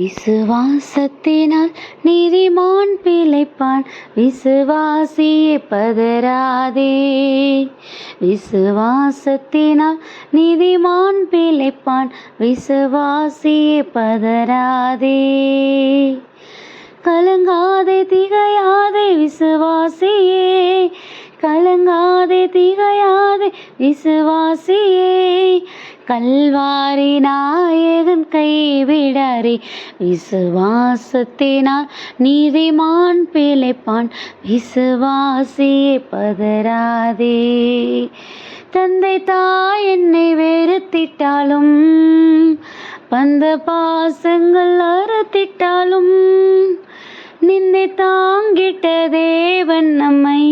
விசுவாசத்தினால் நீதிமான் பிழைப்பான். விசுவாசியே பதராதே விசுவாசத்தினால் நீதிமான் பிழைப்பான். விசுவாசியே பதராதே கலங்காதே திகையாதே விசுவாசியே. கலங்காதே திகையாதே விசுவாசியே. கல்வாரி நாயகன் கைவிடாரே விசுவாசத்தினால் நீதிமான் பிழைப்பான் விசுவாசியே பதறாதே. தந்தை தாய் என்னை வெறுத்திட்டாலும் பந்த பாசங்கள் அறுத்திட்டாலும் நின்னை தாங்கிட்ட தேவன் நம்மை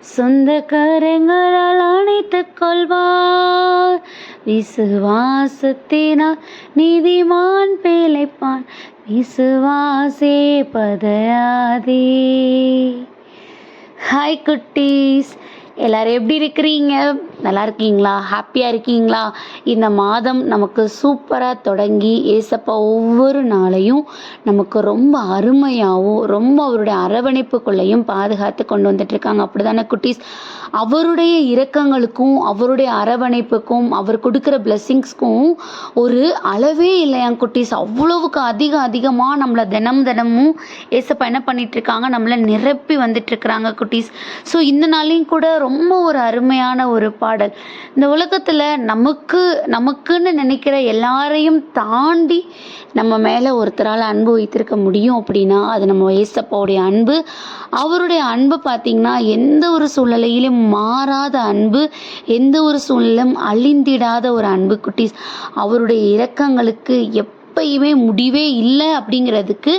சொந்த கரங்களால் அணைத்துக் கொள்வார். விசுவாசத்தினால் நீதிமான் பிழைப்பான். விசுவாசே பதறாதே. ஹாய் குட்டீஸ். எல்லாரும் எப்படி இருக்கிறீங்க? நல்லா இருக்கீங்களா ஹாப்பியாக இருக்கீங்களா? இந்த மாதம் நமக்கு சூப்பராக தொடங்கி ஏசப்பா ஒவ்வொரு நாளையும் நமக்கு ரொம்ப அருமையாகவும் ரொம்ப அவருடைய அரவணைப்புக்குள்ளேயும் பாதுகாத்து கொண்டு வந்துட்டுருக்காங்க. அப்படி தானே குட்டீஸ்? அவருடைய இரக்கங்களுக்கும் அவருடைய அரவணைப்புக்கும் அவர் கொடுக்குற பிளெஸ்ஸிங்ஸ்க்கும் ஒரு அளவே இல்லையா குட்டீஸ்? அவ்வளவுக்கு அதிக அதிகமாக நம்மளை தினம் தினமும் ஏசப்பா என்ன பண்ணிகிட்ருக்காங்க நம்மளை நிரப்பி வந்துட்டுருக்குறாங்க குட்டீஸ். ஸோ இந்த நாளையும் கூட ரொம்ப ஒரு அருமையான ஒரு பாடல் இந்த உலகத்தில் நமக்கு நமக்குன்னு நினைக்கிற எல்லாரையும் தாண்டி நம்ம மேலே ஒருத்தரால் அன்பு வைத்திருக்க முடியும் அப்படின்னா அது நம்ம ஏசப்பாவுடைய அன்பு. அவருடைய அன்பு பார்த்திங்கன்னா எந்த ஒரு சூழ்நிலையிலும் மாறாத அன்பு எந்த ஒரு சூழ்நிலும் அழிந்திடாத ஒரு அன்பு குட்டீஸ். அவருடைய இரக்கங்களுக்கு எப் எப்பயுமே முடிவே இல்லை அப்படிங்கிறதுக்கு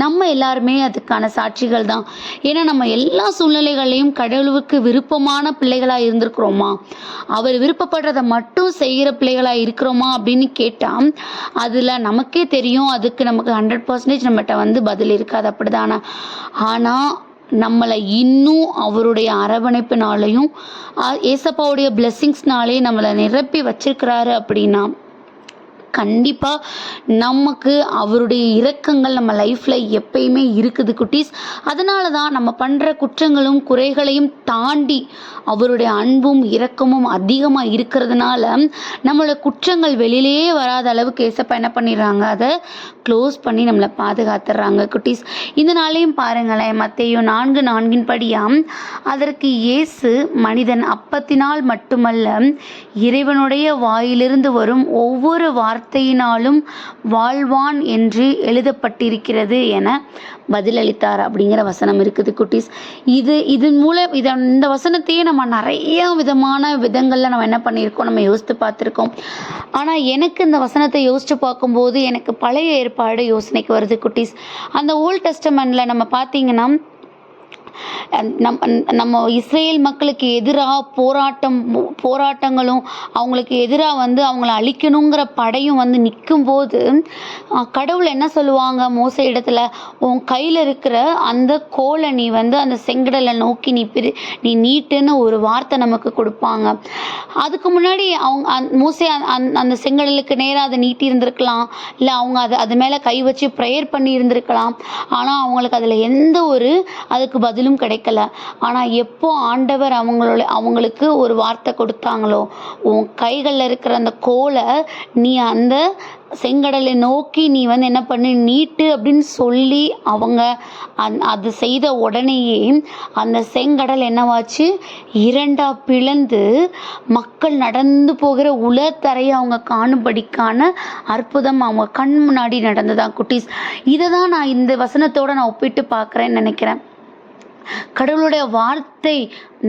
நம்ம எல்லாருமே அதுக்கான சாட்சிகள் தான். ஏன்னா நம்ம எல்லா சூழ்நிலைகளையும் கடவுளுக்கு விருப்பமான பிள்ளைகளாக இருந்திருக்கிறோமா? அவர் விருப்பப்படுறதை மட்டும் செய்கிற பிள்ளைகளாக இருக்கிறோமா அப்படின்னு கேட்டால் அதில் நமக்கே தெரியும் அதுக்கு நமக்கு ஹண்ட்ரட் பர்சன்டேஜ் நம்மகிட்ட வந்து பதில் இருக்காது அப்படிதானே? ஆனால் நம்மளை இன்னும் அவருடைய அரவணைப்பினாலையும் ஏசப்பாவுடைய பிளெஸ்ஸிங்ஸ்னாலே நம்மளை நிரப்பி வச்சிருக்கிறாரு அப்படின்னா கண்டிப்பாக நமக்கு அவருடைய இரக்கங்கள் நம்ம லைஃப்பில் எப்பயுமே இருக்குது குட்டீஸ். அதனால தான் நம்ம பண்ணுற குற்றங்களும் குறைகளையும் தாண்டி அவருடைய அன்பும் இரக்கமும் அதிகமாக இருக்கிறதுனால நம்மளோட குற்றங்கள் வெளியிலேயே வராத அளவுக்கு ஏசப்பா என்ன பண்ணிடுறாங்க? அதை க்ளோஸ் பண்ணி நம்மளை பாதுகாத்துடுறாங்க குட்டீஸ். இந்த நாளையும் பாருங்களேன் மத்தையும் நான்கு நான்கின் படியாம். அதற்கு இயேசு மனிதன் அப்பத்தினால் மட்டுமல்ல இறைவனுடைய வாயிலிருந்து வரும் ஒவ்வொரு வார்த்தை வார்த்தையினாலும் வாழ்வான் என்று எழுதப்பட்டிருக்கிறது என பதிலளித்தார் அப்படிங்கிற வசனம் இருக்குது குட்டீஸ். இது இதன் மூலம் இதை இந்த வசனத்தையே நம்ம நிறைய விதமான விதங்களில் நம்ம என்ன பண்ணியிருக்கோம் நம்ம யோசித்து பார்த்துருக்கோம். ஆனால் எனக்கு இந்த வசனத்தை யோசித்து பார்க்கும்போது எனக்கு பழைய ஏற்பாடு யோசனைக்கு வருது குட்டீஸ். அந்த ஓல்ட் டெஸ்டமெண்ட்டில் நம்ம பார்த்தீங்கன்னா நம் நம்ம இஸ்ரேல் மக்களுக்கு எதிராக போராட்டம் போராட்டங்களும் அவங்களுக்கு எதிராக வந்து அவங்கள அழிக்கணுங்கிற படையும் வந்து நிற்கும்போது கடவுள் என்ன சொல்லுவாங்க மோச இடத்துல? உன் கையில் இருக்கிற அந்த கோலை நீ வந்து அந்த செங்கடலை நோக்கி நீ பிரி நீ நீட்டுன்னு ஒரு வார்த்தை நமக்கு கொடுப்பாங்க. அதுக்கு முன்னாடி அவங்க அந்த- மோசே அந்த- அந்த- அந்த செங்கடலுக்கு நேராக அதை நீட்டி இருந்திருக்கலாம். இல்லை அவங்க அது அது மேலே கை வச்சு ப்ரேயர் பண்ணி இருந்திருக்கலாம். ஆனால் அவங்களுக்கு அதில் எந்த ஒரு அதுக்கு பதிலும் கிடைக்கல. ஆனால் எப்போ ஆண்டவர் அவங்களோட அவங்களுக்கு ஒரு வார்த்தை கொடுத்தாங்களோ உன் கைகளில் இருக்கிற அந்த கோலை நீ அந்த செங்கடலை நோக்கி நீ வந்து என்ன பண்ணு நீட்டு அப்படின்னு சொல்லி அவங்க அந் அது செய்த உடனேயே அந்த செங்கடல் என்னவாச்சு? இரண்டா பிளந்து மக்கள் நடந்து போகிற உலத்தரையை அவங்க காணும்படிக்கான அற்புதம் அவங்க கண் முன்னாடி நடந்ததான் குட்டீஸ்? இதை தான் நான் இந்த வசனத்தோட நான் ஒப்பிட்டு பார்க்குறேன்னு நினைக்கிறேன். கடவுளுடைய வார்த்தை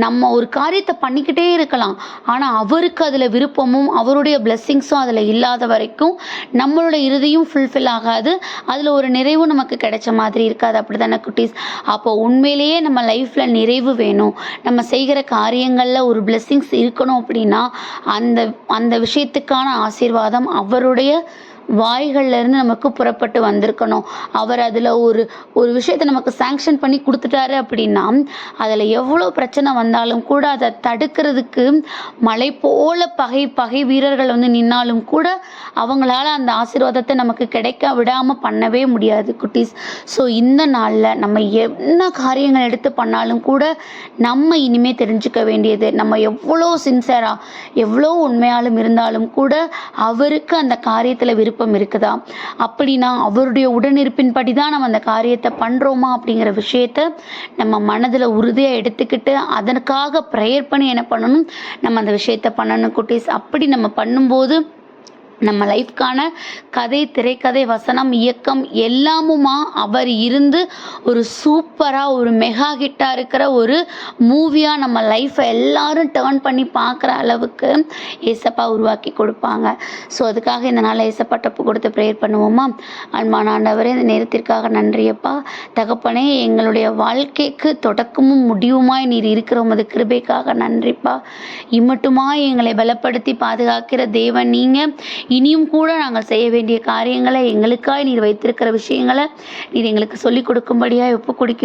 நம்ம ஒரு காரியத்தை பண்ணிக்கிட்டே இருக்கலாம். ஆனால் அவருக்கு அதில் விருப்பமும் அவருடைய பிளெஸ்ஸிங்ஸும் அதில் இல்லாத வரைக்கும் நம்மளோட இறுதியும் ஃபுல்ஃபில் ஆகாது. அதில் ஒரு நிறைவும் நமக்கு கிடைச்ச மாதிரி இருக்காது. அப்படி தானே குட்டீஸ்? அப்போ உண்மையிலேயே நம்ம லைஃப்பில் நிறைவு வேணும். நம்ம செய்கிற காரியங்களில் ஒரு பிளெஸ்ஸிங்ஸ் இருக்கணும் அப்படின்னா அந்த அந்த விஷயத்துக்கான ஆசீர்வாதம் அவருடைய வாய்கள்லேருந்து நமக்கு புறப்பட்டு வந்திருக்கணும். அவர் அதில் ஒரு ஒரு விஷயத்தை நமக்கு சாங்ஷன் பண்ணி கொடுத்துட்டாரு அப்படின்னா அதில் எவ்வளோ பிரச்சனை வந்தாலும் கூட அதை தடுக்கிறதுக்கு மலை போல பகை பகை வீரர்கள் வந்து நின்னாலும் கூட அவங்களால அந்த ஆசீர்வாதத்தை நமக்கு கிடைக்க விடாமல் பண்ணவே முடியாது குட்டீஸ். ஸோ இந்த நாளில் நம்ம என்ன காரியங்கள் எடுத்து பண்ணாலும் கூட நம்ம இனிமே தெரிஞ்சுக்க வேண்டியது நம்ம எவ்வளோ சின்சராக எவ்வளோ உண்மையாலும் இருந்தாலும் கூட அவருக்கு அந்த காரியத்தில் விருப்பம் விருப்பம் இருக்குதா? அப்படின்னா அவருடைய உடனிருப்பின்படி தான் நம்ம அந்த காரியத்தை பண்ணுறோமா அப்படிங்கிற விஷயத்த நம்ம மனதில் உறுதியாக எடுத்துக்கிட்டு அதற்காக ப்ரேயர் பண்ணி என்ன பண்ணணும்? நம்ம அந்த விஷயத்த பண்ணணும் குட்டீஸ். அப்படி நம்ம பண்ணும்போது நம்ம லைஃப்க்கான கதை திரைக்கதை வசனம் இயக்கம் எல்லாமுமா அவர் இருந்து ஒரு சூப்பராக ஒரு மெகா ஹிட்டாக இருக்கிற ஒரு மூவியாக நம்ம லைஃப்பை எல்லாரும் டேர்ன் பண்ணி பார்க்குற அளவுக்கு ஏசப்பா உருவாக்கி கொடுப்பாங்க. ஸோ அதுக்காக இந்த நாளில் ஏசப்பா டப்பு கொடுத்து ப்ரேயர் பண்ணுவோமா? அன்பான ஆண்டவரே இந்த நேரத்திற்காக நன்றியப்பா. தகப்பனே எங்களுடைய வாழ்க்கைக்கு தொடக்கமும் முடிவுமாய் நீர் இருக்கிற உமது கிருபைக்காக நன்றிப்பா. இம்மட்டுமாய் எங்களை பலப்படுத்தி பாதுகாக்கிற தேவன் நீங்கள் இனியும் கூட நாங்கள் செய்ய வேண்டிய காரியங்களை எங்களுக்காய் நீர் வைத்திருக்கிற விஷயங்களை நீர் எங்களுக்கு சொல்லிக் கொடுக்கும்படியாக ஒப்பு கொடுக்கிறோம்.